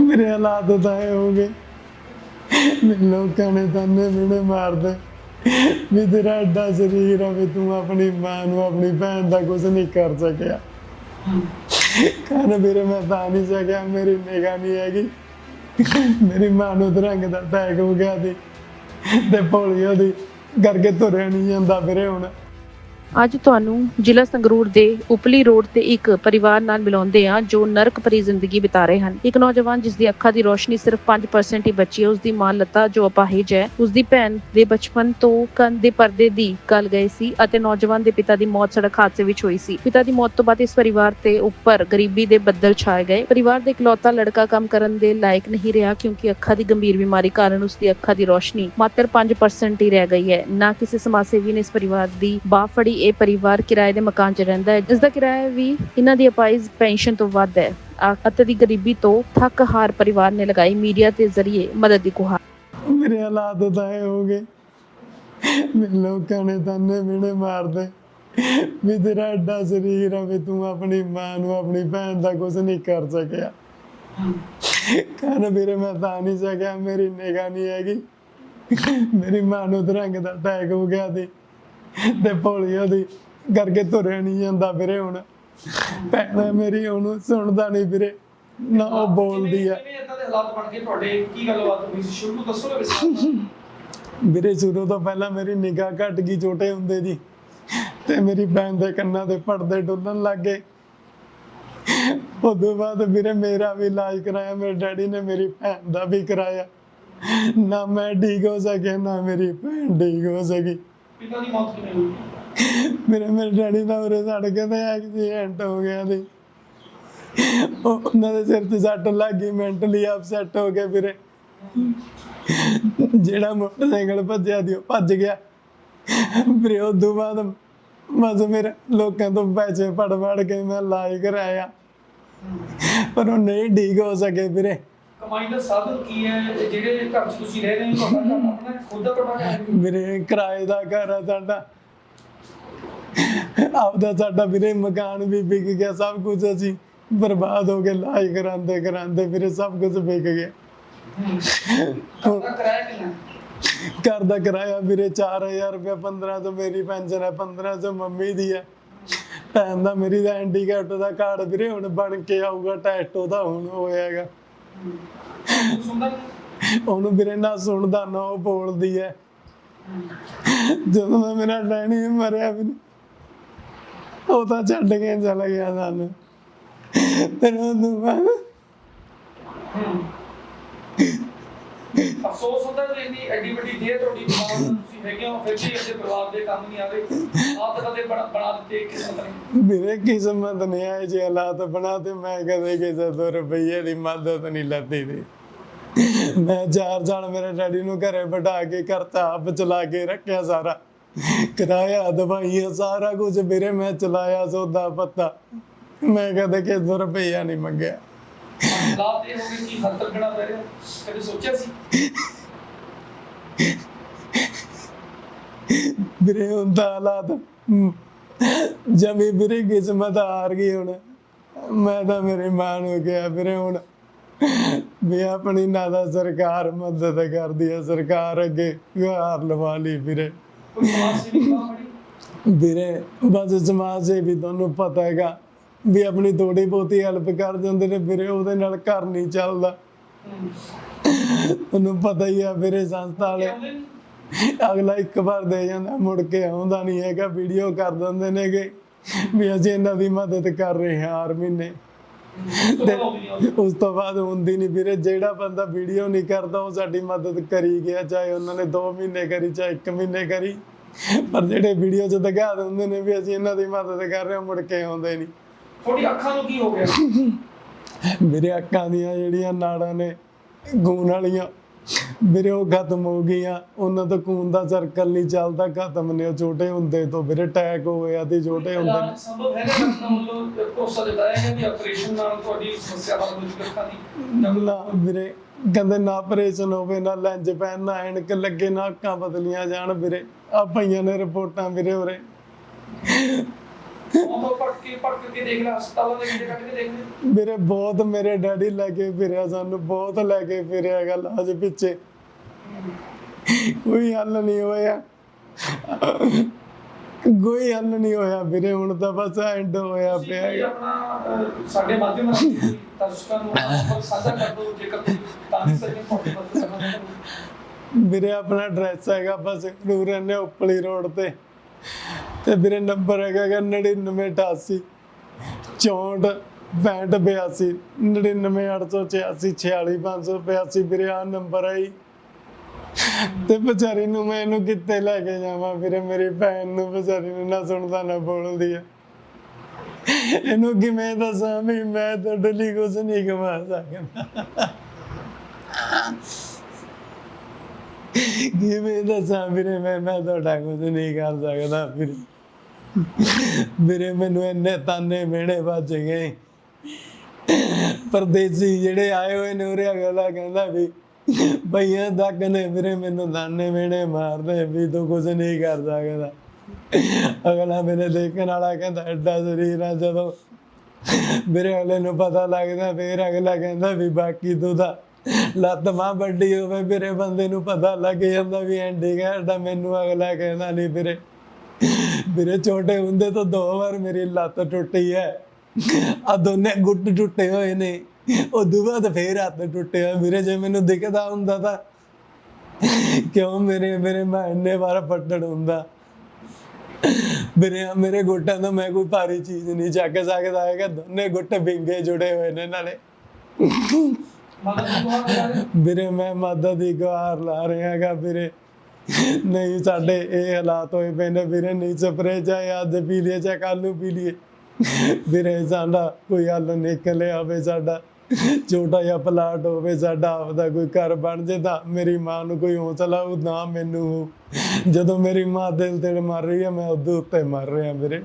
ਮੇਰੇ ਹਾਲਾਤ ਤਾਂ ਇਹ ਹੋ ਗਏ। ਮੈਨੂੰ ਲੋਕਾਂ ਨੇ ਤਾਨੇ ਮਿਹਣੇ ਮਾਰਦੇ। ਵੀ ਤੇਰਾ ਐਡਾ ਸਰੀਰ ਆ ਵੀ ਤੂੰ ਆਪਣੀ ਮਾਂ ਨੂੰ, ਆਪਣੀ ਭੈਣ ਦਾ ਕੁਝ ਨਹੀਂ ਕਰ ਸਕਿਆ। ਕਾਰਨ ਵੀਰੇ ਮੈਂ ਤਾਂ ਨਹੀਂ ਸਕਿਆ, ਮੇਰੀ ਨਿਗਾਹ ਨਹੀਂ ਹੈਗੀ। ਮੇਰੀ ਮਾਂ ਨੂੰ ਦਰੰਗ ਦਾ ਅਟੈਕ ਹੋ ਗਿਆ ਸੀ। ਤੇ ਪੋਲੀਓ ਦੀ ਕਰਕੇ ਤੁਰਿਆ ਨਹੀਂ ਜਾਂਦਾ ਵੀਰੇ ਹੁਣ। ਅੱਜ ਤੁਹਾਨੂੰ ਜ਼ਿਲ੍ਹਾ ਸੰਗਰੂਰ ਦੇ ਉਪਲੀ ਰੋਡ ਤੇ ਇੱਕ ਪਰਿਵਾਰ ਨਾਲ ਮਿਲਾਉਂਦੇ ਆ ਜੋ ਨਰਕ ਭਰੀ ਜ਼ਿੰਦਗੀ ਬਿਤਾ ਰਹੇ ਹਨ। ਇੱਕ ਨੌਜਵਾਨ ਜਿਸ ਦੀ ਅੱਖਾਂ ਦੀ ਰੋਸ਼ਨੀ ਸਿਰਫ 5% ਹੀ ਬਚੀ ਹੈ, ਉਸ ਦੀ ਮਾਂ ਲਤਾ ਜੋ ਅਪਾਹਿਜ ਹੈ, ਉਸ ਦੀ ਭੈਣ ਦੇ ਬਚਪਨ ਤੋਂ ਕੰਨ ਦੇ ਪਰਦੇ ਦੀ ਗੱਲ ਗਏ ਸੀ ਅਤੇ ਨੌਜਵਾਨ ਦੇ ਪਿਤਾ ਦੀ ਮੌਤ ਸੜਕ ਹਾਦਸੇ ਵਿੱਚ ਹੋਈ ਸੀ। ਪਿਤਾ ਦੀ ਮੌਤ ਤੋਂ ਬਾਅਦ ਇਸ ਪਰਿਵਾਰ ਤੇ ਉੱਪਰ ਗਰੀਬੀ ਦੇ ਬੱਦਲ ਛਾਏ ਗਏ। ਪਰਿਵਾਰ ਦੇ ਇਕਲੌਤਾ ਲੜਕਾ ਕੰਮ ਕਰਨ ਦੇ ਲਾਇਕ ਨਹੀਂ ਰਿਹਾ ਕਿਉਂਕਿ ਅੱਖਾਂ ਦੀ ਗੰਭੀਰ ਬਿਮਾਰੀ ਕਾਰਨ ਉਸ ਦੀ ਅੱਖਾਂ ਦੀ ਰੋਸ਼ਨੀ ਮਾਤਰ 5% ਹੀ ਰਹਿ ਗਈ ਹੈ। ਨਾ ਕਿਸੇ ਸਮਾਜ ਸੇਵੀ ਨੇ ਇਸ ਪਰਿਵਾਰ ਦੀ ਬਾਹ ਫੜੀ ਇਹ ਪਰਿਵਾਰ ਕਿਰਾਏ ਦੇ ਮਕਾਨ 'ਚ ਰਹਿੰਦਾ ਹੈ। ਜਿਸ ਦਾ ਕਿਰਾਇਆ ਵੀ ਇਹਨਾਂ ਦੀ ਅਪਾਇਜ ਪੈਨਸ਼ਨ ਤੋਂ ਵੱਧ ਹੈ। ਆ- ਦੀ ਗਰੀਬੀ ਤੋਂ ਥੱਕ ਹਾਰ ਪਰਿਵਾਰ ਨੇ ਲਗਾਈ ਮੀਡੀਆ ਦੇ ਜ਼ਰੀਏ ਮਦਦ ਦੀ ਗੁਹਾਰ। ਮੇਰੇ ਹਾਲਾਤ ਤਾਂ ਇਹ ਹੋ ਗਏ। ਲੋਕਾਂ ਨੇ ਤਾਨੇ ਮਿਹਣੇ ਮਾਰਦੇ। ਵੀ ਤੇਰਾ ਐਡਾ ਸਰੀਰ ਆ ਵੀ ਤੂੰ ਆਪਣੀ ਮਾਂ ਨੂੰ, ਆਪਣੀ ਭੈਣ ਦਾ ਕੁਝ ਨਹੀਂ ਕਰ ਸਕਿਆ। ਕਾਰਨ ਵੀਰੇ, ਮੈਂ ਤਾਂ ਨਹੀਂ ਸਕਿਆ। ਮੇਰੀ ਨਿਗਾਹ ਨਹੀਂ ਹੈਗੀ। ਮੇਰੀ ਮਾਂ ਨੂੰ ਦਰੰਗ ਦਾ ਅਟੈਕ ਹੋ ਗਿਆ ਸੀ। ਤੇ ਪੋਲੀਓ ਦੀ ਕਰਕੇ ਤੁਰਿਆ ਨਹੀਂ ਜਾਂਦਾ ਵੀਰੇ ਹੁਣ। ਭੈਣ ਮੇਰੀ ਉਹਨੂੰ ਸੁਣਦਾ ਨਹੀਂ ਵੀਰੇ। ਨਾ ਉਹ ਬੋਲਦੀ ਆ। ਕਿਵੇਂ ਇਦਾਂ ਦੇ ਹਾਲਾਤ ਬਣ ਗਏ ਤੁਹਾਡੇ? ਕੀ ਗੱਲਬਾਤ ਹੋਈ ਸੀ? ਸ਼ੁਰੂ ਤੋਂ ਦੱਸੋਗੇ ਵਿਸਥਾਰ ਵੀਰੇ ਸ਼ੁਰੂ ਤੋਂ ਪਹਿਲਾਂ ਮੇਰੀ ਨਿਗਾਹ ਘਟ ਗਈ ਛੋਟੇ ਹੁੰਦੇ ਜੀ ਤੇ ਮੇਰੀ ਭੈਣ ਦੇ ਕੰਨਾਂ ਦੇ ਪਰਦੇ ਡੁੱਲਣ ਲੱਗ ਗਏ। ਉਦੋਂ ਬਾਅਦ ਵੀਰੇ ਮੇਰਾ ਵੀ ਇਲਾਜ ਕਰਾਇਆ ਮੇਰੇ ਡੈਡੀ ਨੇ ਮੇਰੀ ਭੈਣ ਦਾ ਵੀ ਕਰਾਇਆ। ਨਾ ਮੈਂ ਠੀਕ ਹੋ ਸਕਿਆ ਨਾ ਮੇਰੀ ਭੈਣ ਠੀਕ ਹੋ ਸਕੀ। ਪਿਤਾ ਦੀ ਮੌਤ ਕਿਵੇਂ ਹੋਈ? ਮੇਰੇ ਮੇਰੇ ਡੈਡੀ ਦਾ ਉਰੇ ਸੜਕ ਤੇ ਐਕਸੀਡੈਂਟ ਹੋ ਗਿਆ ਸੀ। ਉਹ- ਉਹਨਾਂ ਦੇ ਸਿਰ ਤੇ ਸੱਟ ਲੱਗ ਗਈ ਮੈਂਟਲੀ ਅਪਸੈਟ ਹੋ ਗਏ ਵੀਰੇ। ਜਿਹੜਾ ਮੋਟਰਸਾਈਕਲ ਭੱਜਿਆ ਦੀ ਉਹ ਭੱਜ ਗਿਆ। ਵੀਰੇ ਉਸ ਤੋਂ ਬਾਅਦ ਬਸ ਮੇਰੇ ਲੋਕਾਂ ਤੋਂ ਪੈਸੇ ਫੜ ਫੜ ਕੇ ਮੈਂ ਇਲਾਜ ਕਰਾਇਆ। ਪਰ ਉਹ ਨਹੀਂ ਠੀਕ ਹੋ ਸਕੇ ਵੀਰੇ। ਕਮਾਈ ਦਾ ਸਾਧਨ ਕੀ ਹੈ ਇਹ ਜਿਹੜੇ ਘਰ 'ਚ ਤੁਸੀਂ ਰਹਿ ਰਹੇ ਹੋ ਤੁਹਾਡਾ ਘਰ ਆਪਣਾ ਖੁਦ ਦਾ ਤੁਹਾਡਾ ਘਰ ਹੈ? ਮੇਰੇ ਕਿਰਾਏ ਦਾ ਘਰ ਆ ਸਾਡਾ ਆਪਦਾ ਸਾਡਾ ਵੀਰੇ ਮਕਾਨ ਵੀ ਵਿਕ ਗਿਆ ਸਭ ਕੁਝ ਅਸੀਂ ਬਰਬਾਦ ਹੋ ਗਏ ਇਲਾਜ ਕਰਾਂਦੇ ਕਰਾਂਦੇ ਵੀਰੇ ਸਭ ਕੁਝ ਵਿਕ ਗਿਆ ਘਰ ਦਾ ਕਿਰਾਇਆ ਕਿੰਨਾ ਹੈ? ਘਰ ਦਾ ਕਿਰਾਇਆ ਵੀਰੇ 4000 ਰੁਪਏ 1500 ਮੇਰੀ ਪੈਨਸ਼ਨ ਹੈ 1500 ਮੰਮੀ ਦੀ ਹੈ ਭੈਣ ਦਾ ਮੇਰੀ ਦਾ ਹੈਂਡੀਕੈਪਟ ਦਾ ਕਾਰਡ ਵੀਰੇ ਹੁਣ ਬਣ ਕੇ ਆਊਗਾ ਟੈਸਟ ਉਹਦਾ ਹੁਣ ਹੋਇਆਗਾ? ਉਹਨੂੰ ਵੀਰੇ ਨਾ ਸੁਣਦਾ ਨਾ, ਉਹ ਬੋਲਦੀ ਹੈ। ਜਦੋਂ ਦਾ ਮੇਰਾ ਡੈਡੀ ਮਰਿਆ ਵੀ ਉਹ ਤਾਂ ਛੱਡ ਕੇ ਚਲਾ ਗਿਆ ਸਾਨੂੰ। ਫਿਰ ਉਹਨੂੰ ਬਾਅਦ ਹੂੰ ਅਫਸੋਸ ਹੁੰਦਾ ਕਿ ਇੰਨੀ ਐਡੀ ਵੱਡੀ ਦੇਰ ਤੁਹਾਡੀ ਮਾਂ ਨੂੰ ਤੁਸੀਂ ਹੈਗੇ ਹੋ, ਫਿਰ ਵੀ ਅੱਗੇ ਪਰਿਵਾਰ ਦੇ ਕੰਮ ਨਹੀਂ ਆ ਰਹੇ ਕਦੇ ਬਣਾ ਦਿੱਤੇ ਕਿਸਮਤ ਨੇ ਵੀਰੇ ਕਿਸਮਤ ਨੇ ਆਏ ਜੇ ਹਾਲਾਤ ਬਣਾ ਤੇ ਮੈਂ ਕਦੇ ਕਿਸੇ ਤੋਂ ਰੁਪਈਏ ਦੀ ਮਦਦ ਨਹੀਂ ਲੱਤੀ ਦੀ। ਮੈਂ ਚਾਰ ਸਾਲ ਮੇਰੇ ਡੈਡੀ ਨੂੰ ਘਰੇ ਬਿਠਾ ਕੇ ਕਰਤਾ, ਆਪ ਚਲਾ ਕੇ ਰੱਖਿਆ ਸਾਰਾ। ਕਿਰਾਇਆ, ਦਵਾਈਆਂ, ਸਾਰਾ ਕੁਝ ਵੀਰੇ ਮੈਂ ਚਲਾਇਆ ਸੌਦਾ ਪੱਤਾ। ਮੈਂ ਕਦੇ ਕਿਸੇ ਤੋਂ ਰੁਪਈਆ ਨਹੀਂ ਮੰਗਿਆ। ਹਾਲਾਤ ਇਹ ਹੋ ਗਏ ਕਿ ਹੱਥ ਰੱਖਣਾ ਪੈ ਰਿਹਾ। ਕਦੇ ਸੋਚਿਆ ਸੀ? ਵੀਰੇ ਹੁਣ ਤਾਂ ਹਾਲਾਤ ਜਮੀ ਵੀਰੇ ਕਿਸਮਤ ਹਾਰ ਗਈ ਹੁਣ। ਮੈਂ ਤਾਂ ਮੇਰੀ ਮਾਂ ਨੂੰ ਕਿਹਾ ਵੀਰੇ ਹੁਣ ਵੀ ਆਪਣੀ ਨਾ ਦਾ ਸਰਕਾਰ ਮਦਦ ਕਰਦੀ ਹੈ ਸਰਕਾਰ ਅੱਗੇ ਗੁਹਾਰ ਲਵਾ ਲਈ ਵੀਰੇ। ਵੀਰੇ ਬਸ ਸਮਾਜ ਸੇ ਵੀ ਤੁਹਾਨੂੰ ਪਤਾ ਹੈਗਾ ਵੀ ਆਪਣੀ ਥੋੜੀ ਬਹੁਤੀ ਹੈਲਪ ਕਰ ਦਿੰਦੇ ਨੇ, ਵੀਰੇ ਉਹਦੇ ਨਾਲ ਘਰ ਨਹੀਂ ਚੱਲਦਾ। ਹੂੰ ਤੁਹਾਨੂੰ ਪਤਾ ਹੀ ਆ ਵੀਰੇ ਸੰਸਥਾ ਵਾਲੇ ਅਗਲਾ ਇੱਕ ਵਾਰ ਦੇ ਜਾਂਦਾ, ਮੁੜ ਕੇ ਆਉਂਦਾ ਨਹੀਂ ਹੈਗਾ ਵੀਡੀਓ ਕਰ ਦਿੰਦੇ ਨੇਗੇ ਵੀ ਅਸੀਂ ਇਹਨਾਂ ਦੀ ਮਦਦ ਕਰ ਰਹੇ ਹਾਂ ਹਰ ਮਹੀਨੇ। ਉਸ ਉਸ ਤੋਂ ਬਾਅਦ ਹੁੰਦੀ ਨਹੀਂ ਵੀਰੇ, ਜਿਹੜਾ ਬੰਦਾ ਵੀਡੀਓ ਨਹੀਂ ਕਰਦਾ, ਉਹ ਸਾਡੀ ਮਦਦ ਕਰੀ ਗਿਆ, ਚਾਹੇ ਉਹਨਾਂ ਨੇ 2 ਮਹੀਨੇ ਕਰੀ, ਚਾਹੇ 1 ਮਹੀਨੇ ਕਰੀ। ਪਰ ਜਿਹੜੇ ਵੀਡੀਓ 'ਚ ਦਿਖਾ ਦਿੰਦੇ ਨੇ ਵੀ ਅਸੀਂ ਇਹਨਾਂ ਦੀ ਮਦਦ ਕਰ ਰਹੇ ਹਾਂ, ਮੁੜ ਕੇ ਆਉਂਦੇ ਨਹੀਂ। ਤੁਹਾਡੀ ਅੱਖਾਂ ਨੂੰ ਕੀ ਹੋ ਗਿਆ? ਮੇਰੇ ਅੱਖਾਂ ਦੀਆਂ ਜਿਹੜੀਆਂ ਨਾੜਾਂ ਨੇ ਖੂਨ ਵਾਲੀਆਂ ਵੀਰੇ ਉਹ ਖਤਮ ਹੋ ਗਈਆਂ। ਉਹਨਾਂ ਤੋਂ ਖੂਨ ਦਾ ਸਰਕਲ ਨਹੀਂ ਚੱਲਦਾ ਖਤਮ ਨੇ ਉਹ ਛੋਟੇ ਹੁੰਦੇ ਤੋਂ। ਵੀਰੇ ਅਟੈਕ ਹੋਇਆ ਤੇ ਛੋਟੇ ਹੁੰਦੇ ਨੇ ਸੰਭਵ ਦਿੱਤਾ ਹੈ ਕਿ ਆਪਰੇਸ਼ਨ ਨਾਲ ਤੁਹਾਡੀ ਸਮੱਸਿਆ ਹੱਲ ਹੋ ਜੂਗੀ ਅੱਖਾਂ ਦੀ ਨਾ ਵੀਰੇ ਕਹਿੰਦੇ ਨਾ ਆਪਰੇਸ਼ਨ ਹੋਵੇ ਨਾ ਲੈਂਜ ਪੈਣ ਨਾ ਐਨਕ ਲੱਗੇ ਨਾ ਅੱਖਾਂ ਬਦਲੀਆਂ ਜਾਣ ਵੀਰੇ। ਆ ਪਈਆਂ ਨੇ ਰਿਪੋਰਟਾਂ ਵੀਰੇ ਉਰੇ। ਉਦੋਂ ਭਟਕ ਕੇ ਭਟਕ ਕੇ ਦੇਖ ਲੈ ਹਸਪਤਾਲਾਂ ਦੇ ਕਿਤੇ ਕੱਢ ਕੇ ਦੇਖ ਲੈ ਮੇਰੇ ਬਹੁਤ ਮੇਰੇ ਡੈਡੀ ਲੈ ਕੇ ਫਿਰਿਆ ਸਾਨੂੰ ਬਹੁਤ ਲੈ ਕੇ ਫਿਰਿਆ ਗੱਲ ਅਜੇ ਪਿੱਛੇ ਕੋਈ ਹੱਲ ਨਹੀਂ ਹੋਇਆ ਕੋਈ ਹੱਲ ਨਹੀਂ ਹੋਇਆ ਵੀਰੇ ਹੁਣ ਤਾਂ ਬਸ ਐਂਡ ਹੋਇਆ ਪਿਆ ਹੈਗਾ। ਆਪਣਾ ਅਹ, ਸਾਡੇ ਮਾਧਿਅਮ ਰਾਹੀਂ ਦਰਸ਼ਕਾਂ ਨੂੰ ਸਾਂਝਾ ਕਰ ਦਿਓ ਜੇਕਰ ਕੋਈ ਤਾਂ ਤੁਹਾਡੀ ਮਦਦ ਕਰਨਾ ਚਾਹੁੰਦੇ ਹੋ। ਵੀਰੇ ਆਪਣਾ ਐਡਰੈਸ ਹੈਗਾ ਬਸ ਨੂੰ ਰਹਿੰਦੇ ਹਾਂ ਉਪਲੀ ਰੋਡ ਤੇ ਤੇ ਵੀਰੇ ਨੰਬਰ ਹੈਗਾ ਗਾ 9988 64 65 82 99886 46582 ਵੀਰੇ ਆ ਨੰਬਰ ਹੈ ਜੀ। ਤੇ ਵਿਚਾਰੀ ਨੂੰ ਮੈਂ ਇਹਨੂੰ ਕਿੱਥੇ ਲੈ ਕੇ ਜਾਵਾਂ ਵੀਰੇ, ਮੇਰੀ ਭੈਣ ਨੂੰ ਵਿਚਾਰੀ ਨੂੰ ਨਾ ਸੁਣਦਾ, ਨਾ ਬੋਲਦੀ ਹੈ ਇਹਨੂੰ ਕਿਵੇਂ ਦੱਸਾਂ ਵੀ ਮੈਂ ਤੁਹਾਡੇ ਲਈ ਕੁਝ ਨਹੀਂ ਕਮਾ ਸਕਦਾ। ਕਿਵੇਂ ਦੱਸਾਂ ਵੀਰੇ, ਮੈਂ ਮੈਂ ਤੁਹਾਡਾ ਕੁਝ ਨਹੀਂ ਕਰ ਸਕਦਾ ਵੀਰੇ। ਮੇਰੇ ਮੈਨੂੰ ਇੰਨੇ ਤਾਨੇ ਮਿਹਣੇ ਵੱਜ ਗਏ। ਪਰਦੇਸੀ ਜਿਹੜੇ ਆਏ ਹੋਏ ਨੇ ਉਰੇ ਅਗਲਾ ਕਹਿੰਦਾ ਵੀ ਭਈਆ ਤੱਕ ਨੇ ਵੀਰੇ, ਮੈਨੂੰ ਤਾਨੇ ਮਿਹਣੇ ਮਾਰਦੇ, ਵੀ ਤੂੰ ਕੁਝ ਨਹੀਂ ਕਰ ਸਕਦਾ ਅਗਲਾ ਮੇਰੇ ਦੇਖਣ ਵਾਲਾ ਕਹਿੰਦਾ, ਐਡਾ ਸਰੀਰ ਆ ਜਦੋਂ ਮੇਰੇ ਅਗਲੇ ਨੂੰ ਪਤਾ ਲੱਗਦਾ, ਫੇਰ ਅਗਲਾ ਕਹਿੰਦਾ ਵੀ ਬਾਕੀ ਤੂੰ ਤਾਂ ਲੱਤ ਮਾਂ ਵੱਡੀ ਹੋਵੇ, ਮੇਰੇ ਬੰਦੇ ਨੂੰ ਪਤਾ ਲੱਗ ਜਾਂਦਾ ਵੀ ਹੈਂਡੀਕੈਪਟ ਆ ਮੈਨੂੰ ਅਗਲਾ ਕਹਿੰਦਾ ਨਹੀਂ ਵੀਰੇ। ਵੀਰੇ ਛੋਟੇ ਹੁੰਦੇ ਤੋਂ ਦੋ ਵਾਰ ਮੇਰੀ ਲੱਤ ਟੁੱਟੀ ਹੈ। ਆ ਦੋਨੇ ਗੁੱਟ ਟੁੱਟੇ ਹੋਏ ਨੇ। ਉਹ ਬਾਅਦ ਫੇਰ ਹੱਥ ਟੁੱਟਿਆ ਵੀਰੇ ਜੇ ਮੈਨੂੰ ਦਿਖਦਾ ਹੁੰਦਾ ਤਾਂ ਕਿਉਂ ਮੇਰੇ ਮੇਰੇ ਮੈਂ ਇੰਨੇ ਵਾਰ ਫੱਟੜ ਹੁੰਦਾ? ਵੀਰੇ ਮੇਰੇ ਗੁੱਟਾਂ ਤੋਂ ਮੈਂ ਕੋਈ ਭਾਰੀ ਚੀਜ਼ ਨਹੀਂ ਚੱਕ ਸਕਦਾ ਹੈਗਾ। ਦੋਨੇ ਗੁੱਟ ਵਿੰਗੇ ਜੁੜੇ ਹੋਏ ਨੇ ਨਾਲੇ। ਦੀ। ਵੀਰੇ ਮੈਂ ਮਦਦ ਦੀ ਗੁਹਾਰ ਲਾ ਰਿਹਾ ਹੈਗਾ। ਵੀਰੇ ਨਹੀਂ ਸਾਡੇ ਇਹ ਹਾਲਾਤ ਹੋਏ ਪਏ ਨੇ। ਵੀਰੇ ਨਹੀਂ ਸਪਰੇ ਚਾਹੇ ਅੱਜ ਪੀ ਲਈਏ ਚਾਹੇ ਕੱਲ ਨੂੰ ਪੀ ਲਈਏ। ਵੀਰੇ ਸਾਡਾ ਕੋਈ ਹੱਲ ਨਿਕਲੇ ਆਵੇ ਸਾਡਾ। ਛੋਟਾ ਜਿਹਾ ਪਲਾਟ ਹੋਵੇ ਸਾਡਾ ਆਪਦਾ ਕੋਈ ਘਰ ਬਣ ਜੇ ਤਾਂ ਮੇਰੀ ਮਾਂ ਨੂੰ ਕੋਈ ਹੌਸਲਾ ਉਹ ਨਾ ਮੈਨੂੰ। ਜਦੋਂ ਮੇਰੀ ਮਾਂ ਦਿਲ ਤੇ ਮਰ ਰਹੀ ਹੈ ਮੈਂ ਉਹਦੇ ਉੱਤੇ ਮਰ ਰਿਹਾ ਵੀਰੇ।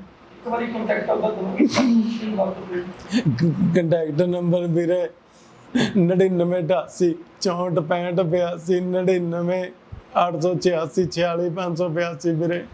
ਵਾਰੀ ਕੰਟੈਕਟ ਹੋਵੇ ਕੰਟੈਕਟ ਨੰਬਰ ਵੀਰੇ 9988 64 65 82 99 886 46 582 ਵੀਰੇ।